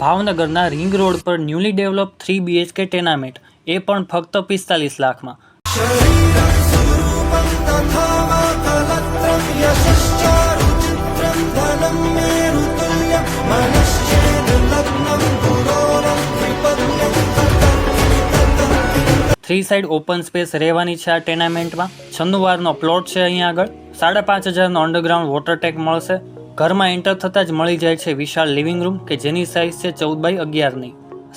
ભાવનગરના ring road પર newly develop three BHK tenement, એ પણ ફક્ત પિસ્તાલીસ લાખમાં. થ્રી સાઈડ ઓપન સ્પેસ રહેવાની છે આ ટેનામેન્ટમાં. છન્નુવારનો પ્લોટ છે અહીંયા આગળ. સાડા પાંચ હજારનો અંડરગ્રાઉન્ડ વોટર ટેક મળશે. ઘરમાં એન્ટર થતાં જ મળી જાય છે વિશાળ લિવિંગ રૂમ કે જેની સાઇઝ છે ચૌદ બાય અગિયારની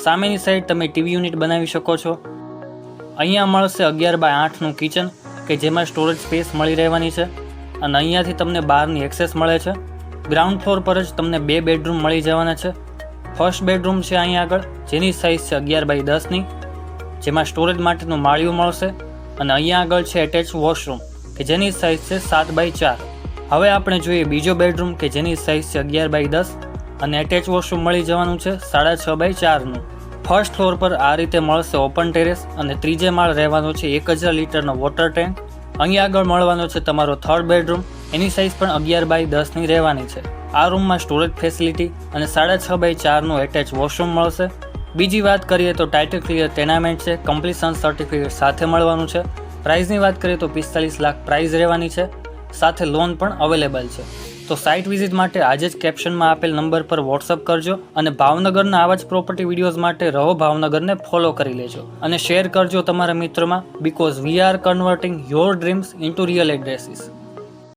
સામેની સાઈડ તમે ટીવી યુનિટ બનાવી શકો છો. અહીંયા મળશે અગિયાર બાય આઠનું કિચન કે જેમાં સ્ટોરેજ સ્પેસ મળી રહેવાની છે અને અહીંયાથી તમને બહારની એક્સેસ મળે છે. ગ્રાઉન્ડ ફ્લોર પર જ તમને બે બેડરૂમ મળી જવાના છે. ફર્સ્ટ બેડરૂમ છે અહીંયા આગળ, જેની સાઇઝ છે અગિયાર બાય દસની જેમાં સ્ટોરેજ માટેનું માળિયું મળશે અને અહીંયા આગળ છે એટેચ વોશરૂમ કે જેની સાઇઝ છે સાત બાય ચાર. હવે આપણે જોઈએ બીજો બેડરૂમ કે જેની સાઇઝ છે અગિયાર બાય દસ અને એટેચ વોશરૂમ મળી જવાનું છે સાડા છ બાય ચારનું. ફર્સ્ટ ફ્લોર પર આ રીતે મળશે ઓપન ટેરેસ અને ત્રીજે માળ રહેવાનો છે એક હજાર લીટરનો વોટર ટેન્ક અહીંયા આગળ મળવાનો છે તમારો થર્ડ બેડરૂમ એની સાઇઝ પણ અગિયાર બાય દસની રહેવાની છે. આ રૂમમાં સ્ટોરેજ ફેસિલિટી અને સાડા છ બાય ચારનું એટેચ વોશરૂમ મળશે. બીજી વાત કરીએ તો ટાઇટલ ક્લિયર ટેનામેન્ટ છે. કમ્પ્લીશન સર્ટિફિકેટ સાથે મળવાનું છે. પ્રાઇઝની વાત કરીએ તો પિસ્તાલીસ લાખ પ્રાઇઝ રહેવાની છે. સાથે લોન પણ અવેલેબલ છે. તો સાઇટ વિઝિટ માટે આજે જ કેપ્શનમાં આપેલ નંબર પર વોટ્સઅપ કરજો અને ભાવનગરના આવા જ પ્રોપર્ટી વિડીયોઝ માટે રહો ભાવનગરને ફોલો કરી લેજો. અને શેર કરજો તમારા મિત્રોમાં because we are converting your dreams into real addresses